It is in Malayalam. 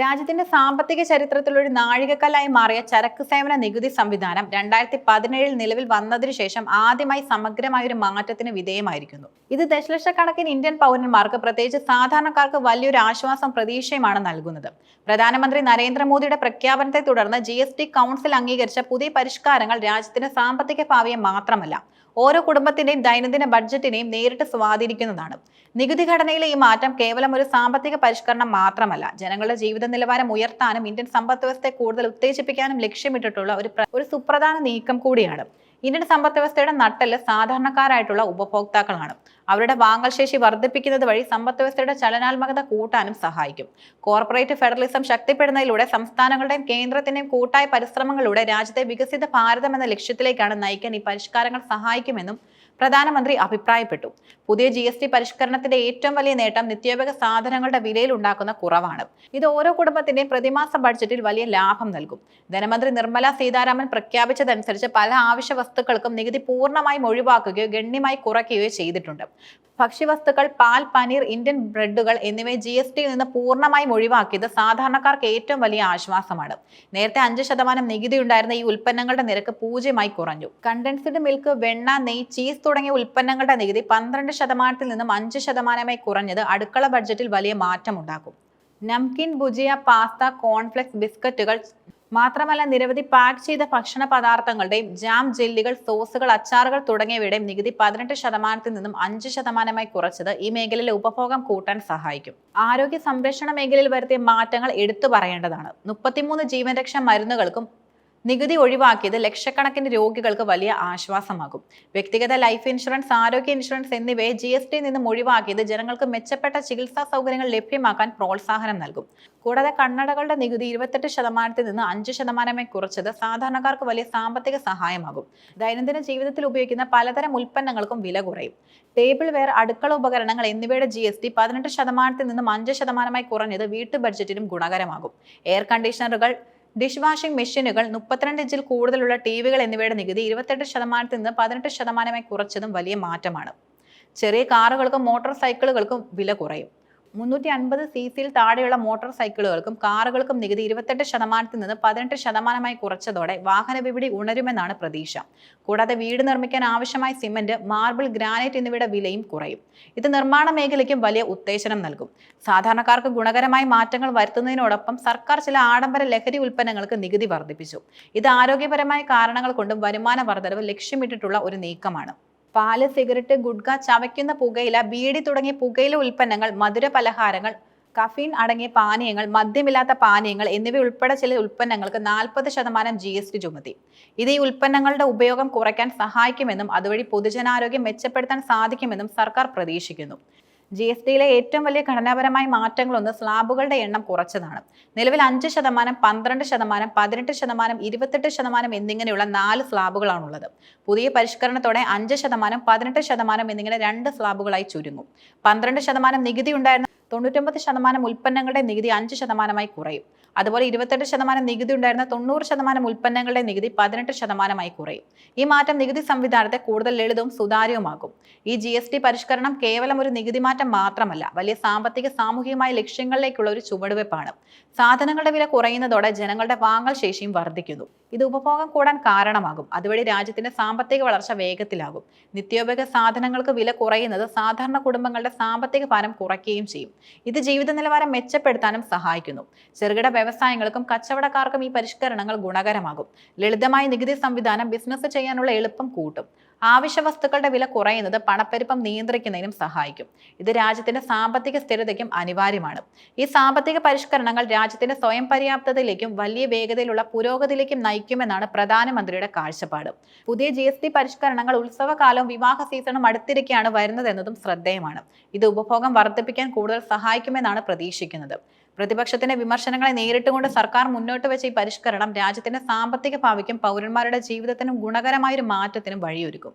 രാജ്യത്തിന്റെ സാമ്പത്തിക ചരിത്രത്തിൽ ഒരു നാഴികക്കല്ലായി മാറിയ ചരക്ക് സേവന നികുതി സംവിധാനം രണ്ടായിരത്തി പതിനേഴിൽ നിലവിൽ വന്നതിനു ശേഷം ആദ്യമായി സമഗ്രമായ ഒരു മാറ്റത്തിന് വിധേയമായിരിക്കുന്നു. ഇത് ദശലക്ഷക്കണക്കിന് ഇന്ത്യൻ പൗരന്മാർക്ക് പ്രത്യേകിച്ച് സാധാരണക്കാർക്ക് വലിയൊരു ആശ്വാസം പ്രതീക്ഷയുമാണ് നൽകുന്നത്. പ്രധാനമന്ത്രി നരേന്ദ്രമോദിയുടെ പ്രഖ്യാപനത്തെ തുടർന്ന് ജി എസ് ടി കൗൺസിൽ അംഗീകരിച്ച പുതിയ പരിഷ്കാരങ്ങൾ രാജ്യത്തിന്റെ സാമ്പത്തിക ഭാവിയെ മാത്രമല്ല ഓരോ കുടുംബത്തിന്റെയും ദൈനംദിന ബഡ്ജറ്റിനെയും നേരിട്ട് സ്വാധീനിക്കുന്നതാണ്. നികുതി ഘടനയിലെ ഈ മാറ്റം കേവലം ഒരു സാമ്പത്തിക പരിഷ്കരണം മാത്രമല്ല ജനങ്ങളുടെ ജീവിത നിലവാരം ഉയർത്താനും ഇന്ത്യൻ സമ്പദ് വ്യവസ്ഥയെ കൂടുതൽ ഉത്തേജിപ്പിക്കാനും ലക്ഷ്യമിട്ടിട്ടുള്ള ഒരു ഒരു സുപ്രധാന നീക്കം കൂടിയാണ്. ഇന്ത്യൻ സമ്പദ് വ്യവസ്ഥയുടെ നട്ടെല്ല് സാധാരണക്കാരായിട്ടുള്ള ഉപഭോക്താക്കളാണ്. അവരുടെ വാങ്ങൽ ശേഷി വർദ്ധിപ്പിക്കുന്നത് വഴി സമ്പദ് വ്യവസ്ഥയുടെ ചലനാത്മകത കൂട്ടാനും സഹായിക്കും. കോർപ്പറേറ്റ് ഫെഡറലിസം ശക്തിപ്പെടുന്നതിലൂടെ സംസ്ഥാനങ്ങളുടെയും കേന്ദ്രത്തിന്റെയും കൂട്ടായ പരിശ്രമങ്ങളിലൂടെ രാജ്യത്തെ വികസിത ഭാരതം എന്ന ലക്ഷ്യത്തിലേക്കാണ് നയിക്കാൻ ഈ പരിഷ്കാരങ്ങൾ സഹായിക്കുമെന്നും പ്രധാനമന്ത്രി അഭിപ്രായപ്പെട്ടു. പുതിയ ജി എസ് ടി പരിഷ്കരണത്തിന്റെ ഏറ്റവും വലിയ നേട്ടം നിത്യോപയോഗ സാധനങ്ങളുടെ വിലയിൽ ഉണ്ടാക്കുന്ന കുറവാണ്. ഇത് ഓരോ കുടുംബത്തിന്റെയും പ്രതിമാസ ബഡ്ജറ്റിൽ വലിയ ലാഭം നൽകും. ധനമന്ത്രി നിർമ്മല സീതാരാമൻ പ്രഖ്യാപിച്ചതനുസരിച്ച് പല ആവശ്യ വസ്തുക്കൾക്കും നികുതി പൂർണമായും ഒഴിവാക്കുകയോ ഗണ്യമായി കുറയ്ക്കുകയോ ചെയ്തിട്ടുണ്ട്. ഭക്ഷ്യവസ്തുക്കൾ പാൽ പനീർ ഇന്ത്യൻ ബ്രെഡുകൾ എന്നിവയെ ജി എസ് ടിയിൽ നിന്ന് പൂർണമായും ഒഴിവാക്കിയത് സാധാരണക്കാർക്ക് ഏറ്റവും വലിയ ആശ്വാസമാണ്. നേരത്തെ അഞ്ച് ശതമാനം നികുതി ഉണ്ടായിരുന്ന ഈ ഉൽപ്പന്നങ്ങളുടെ നിരക്ക് പൂജ്യമായി കുറഞ്ഞു. കണ്ടൻസ്ഡ് മിൽക്ക് വെണ്ണ നെയ് ചീസ് തുടങ്ങിയ ഉൽപ്പന്നങ്ങളുടെ നികുതി പന്ത്രണ്ട് ശതമാനത്തിൽ നിന്നും അഞ്ച് ശതമാനമായി കുറഞ്ഞത് അടുക്കള ബഡ്ജറ്റിൽ വലിയ മാറ്റമുണ്ടാക്കും. നംകിൻ ഭുജിയ പാസ്ത കോൺഫ്ലെക്സ് ബിസ്ക്കറ്റുകൾ മാത്രമല്ല നിരവധി പാക്ക് ചെയ്ത ഭക്ഷണ പദാർത്ഥങ്ങളുടെയും ജാം ജെല്ലികൾ സോസുകൾ അച്ചാറുകൾ തുടങ്ങിയവയുടെയും നികുതി പതിനെട്ട് ശതമാനത്തിൽ നിന്നും അഞ്ച് ശതമാനമായി കുറച്ചത് ഈ മേഖലയിലെ ഉപഭോഗം കൂട്ടാൻ സഹായിക്കും. ആരോഗ്യ സംരക്ഷണ മേഖലയിൽ വരുത്തിയ മാറ്റങ്ങൾ എടുത്തു പറയേണ്ടതാണ്. മുപ്പത്തിമൂന്ന് ജീവൻരക്ഷാ മരുന്നുകൾക്കും നികുതി ഒഴിവാക്കിയത് ലക്ഷക്കണക്കിന് രോഗികൾക്ക് വലിയ ആശ്വാസമാകും. വ്യക്തിഗത ലൈഫ് ഇൻഷുറൻസ് ആരോഗ്യ ഇൻഷുറൻസ് എന്നിവയെ ജി എസ് ടി നിന്നും ഒഴിവാക്കിയത് ജനങ്ങൾക്ക് മെച്ചപ്പെട്ട ചികിത്സാ സൗകര്യങ്ങൾ ലഭ്യമാക്കാൻ പ്രോത്സാഹനം നൽകും. കൂടാതെ കണ്ണടകളുടെ നികുതി ഇരുപത്തെട്ട് ശതമാനത്തിൽ നിന്ന് അഞ്ച് ശതമാനമായി കുറച്ചത് സാധാരണക്കാർക്ക് വലിയ സാമ്പത്തിക സഹായമാകും. ദൈനംദിന ജീവിതത്തിൽ ഉപയോഗിക്കുന്ന പലതരം ഉൽപ്പന്നങ്ങൾക്കും വില കുറയും. ടേബിൾ വെയർ അടുക്കള ഉപകരണങ്ങൾ എന്നിവയുടെ ജി എസ് ടി പതിനെട്ട് ശതമാനത്തിൽ നിന്നും അഞ്ച് ശതമാനമായി കുറഞ്ഞത് വീട്ടു ബഡ്ജറ്റിനും ഗുണകരമാകും. എയർ കണ്ടീഷണറുകൾ ഡിഷ് വാഷിംഗ് മെഷീനുകൾ മുപ്പത്തിരണ്ട് ഇഞ്ചിൽ കൂടുതലുള്ള ടി വികൾ എന്നിവയുടെ നികുതി ഇരുപത്തെട്ട് ശതമാനത്തിൽ നിന്ന് പതിനെട്ട് ശതമാനമായി കുറച്ചതും വലിയ മാറ്റമാണ്. ചെറിയ കാറുകൾക്കും മോട്ടോർ സൈക്കിളുകൾക്കും വില കുറയും. മുന്നൂറ്റി അൻപത് സി സിയിൽ താഴെയുള്ള മോട്ടോർ സൈക്കിളുകൾക്കും കാറുകൾക്കും നികുതി ഇരുപത്തെട്ട് ശതമാനത്തിൽ നിന്ന് പതിനെട്ട് ശതമാനമായി കുറച്ചതോടെ വാഹന വിപണി ഉണരുമെന്നാണ് പ്രതീക്ഷ. കൂടാതെ വീട് നിർമ്മിക്കാൻ ആവശ്യമായ സിമന്റ് മാർബിൾ ഗ്രാനൈറ്റ് എന്നിവയുടെ വിലയും കുറയും. ഇത് നിർമ്മാണ മേഖലയ്ക്കും വലിയ ഉത്തേജനം നൽകും. സാധാരണക്കാർക്ക് ഗുണകരമായി മാറ്റങ്ങൾ വരുത്തുന്നതിനോടൊപ്പം സർക്കാർ ചില ആഡംബര ലഹരി ഉൽപ്പന്നങ്ങൾക്ക് നികുതി വർദ്ധിപ്പിച്ചു. ഇത് ആരോഗ്യപരമായ കാരണങ്ങൾ കൊണ്ടും വരുമാന വർധനവ് ലക്ഷ്യമിട്ടിട്ടുള്ള ഒരു നീക്കമാണ്. പാൽ സിഗരറ്റ് ഗുഡ്ക ചവയ്ക്കുന്ന പുകയില ബീഡി തുടങ്ങിയ പുകയില ഉൽപ്പന്നങ്ങൾ മധുര പലഹാരങ്ങൾ കഫീൻ അടങ്ങിയ പാനീയങ്ങൾ മദ്യമില്ലാത്ത പാനീയങ്ങൾ എന്നിവ ഉൾപ്പെടെ ചില ഉൽപ്പന്നങ്ങൾക്ക് നാൽപ്പത് ശതമാനം ജി എസ് ടി ചുമത്തി. ഇത് ഈ ഉൽപ്പന്നങ്ങളുടെ ഉപയോഗം കുറയ്ക്കാൻ സഹായിക്കുമെന്നും അതുവഴി പൊതുജനാരോഗ്യം മെച്ചപ്പെടുത്താൻ സാധിക്കുമെന്നും സർക്കാർ പ്രതീക്ഷിക്കുന്നു. ജി എസ് ടിയിലെ ഏറ്റവും വലിയ ഘടനാപരമായ മാറ്റങ്ങളൊന്ന് സ്ലാബുകളുടെ എണ്ണം കുറച്ചതാണ്. നിലവിൽ അഞ്ച് ശതമാനം പന്ത്രണ്ട് ശതമാനം പതിനെട്ട് ശതമാനം ഇരുപത്തെട്ട് ശതമാനം എന്നിങ്ങനെയുള്ള നാല് സ്ലാബുകളാണുള്ളത്. പുതിയ പരിഷ്കരണത്തോടെ അഞ്ച് ശതമാനം പതിനെട്ട് ശതമാനം എന്നിങ്ങനെ രണ്ട് സ്ലാബുകളായി ചുരുങ്ങും. പന്ത്രണ്ട് ശതമാനം നികുതി ഉണ്ടായിരുന്ന തൊണ്ണൂറ്റൊമ്പത് ശതമാനം ഉൽപ്പന്നങ്ങളുടെ നികുതി അഞ്ച് ശതമാനമായി കുറയും. അതുപോലെ ഇരുപത്തെട്ട് ശതമാനം നികുതി ഉണ്ടായിരുന്ന തൊണ്ണൂറ് ശതമാനം ഉൽപ്പന്നങ്ങളുടെ നികുതി പതിനെട്ട് ശതമാനമായി കുറയും. ഈ മാറ്റം നികുതി സംവിധാനത്തെ കൂടുതൽ ലളിതവും സുതാര്യവുമാകും ഈ ജി എസ് ടി പരിഷ്കരണം കേവലം ഒരു നികുതി മാറ്റം മാത്രമല്ല വലിയ സാമ്പത്തിക സാമൂഹികമായ ലക്ഷ്യങ്ങളിലേക്കുള്ള ഒരു ചുവടുവെപ്പാണ്. സാധനങ്ങളുടെ വില കുറയുന്നതോടെ ജനങ്ങളുടെ വാങ്ങൽ ശേഷിയും വർദ്ധിക്കുന്നു. ഇത് ഉപഭോഗം കൂടാൻ കാരണമാകും. അതുവഴി രാജ്യത്തിന്റെ സാമ്പത്തിക വളർച്ച വേഗത്തിലാകും. നിത്യോപയോഗ സാധനങ്ങൾക്ക് വില കുറയുന്നത് സാധാരണ കുടുംബങ്ങളുടെ സാമ്പത്തിക ഭാരം കുറയ്ക്കുകയും ചെയ്യും. ഇത് ജീവിത നിലവാരം മെച്ചപ്പെടുത്താനും സഹായിക്കുന്നു. ചെറുകിട വ്യവസായങ്ങൾക്കും കച്ചവടക്കാർക്കും ഈ പരിഷ്കരണങ്ങൾ ഗുണകരമാകും. ലളിതമായ നികുതി സംവിധാനം ബിസിനസ് ചെയ്യാനുള്ള എളുപ്പം കൂട്ടും. ആവശ്യ വസ്തുക്കളുടെ വില കുറയുന്നത് പണപ്പെരുപ്പം നിയന്ത്രിക്കുന്നതിനും സഹായിക്കും. ഇത് രാജ്യത്തിന്റെ സാമ്പത്തിക സ്ഥിരതയ്ക്കും അനിവാര്യമാണ്. ഈ സാമ്പത്തിക പരിഷ്കരണങ്ങൾ രാജ്യത്തിന്റെ സ്വയം പര്യാപ്തതയിലേക്കും വലിയ വേഗതയിലുള്ള പുരോഗതിയിലേക്കും നയിക്കുമെന്നാണ് പ്രധാനമന്ത്രിയുടെ കാഴ്ചപ്പാട്. പുതിയ ജി എസ് ടി പരിഷ്കരണങ്ങൾ ഉത്സവകാലവും വിവാഹ സീസണും അടുത്തിരിക്കെയാണ് വരുന്നതെന്നതും ശ്രദ്ധേയമാണ്. ഇത് ഉപഭോഗം വർദ്ധിപ്പിക്കാൻ കൂടുതൽ സഹായിക്കുമെന്നാണ് പ്രതീക്ഷിക്കുന്നത്. പ്രതിപക്ഷത്തിന്റെ വിമർശനങ്ങളെ നേരിട്ടുകൊണ്ട് സർക്കാർ മുന്നോട്ട് വെച്ച ഈ പരിഷ്കരണം രാജ്യത്തിന്റെ സാമ്പത്തിക ഭാവിക്കും പൗരന്മാരുടെ ജീവിതത്തിനും ഗുണകരമായ ഒരു മാറ്റത്തിനും വഴിയൊരുക്കും.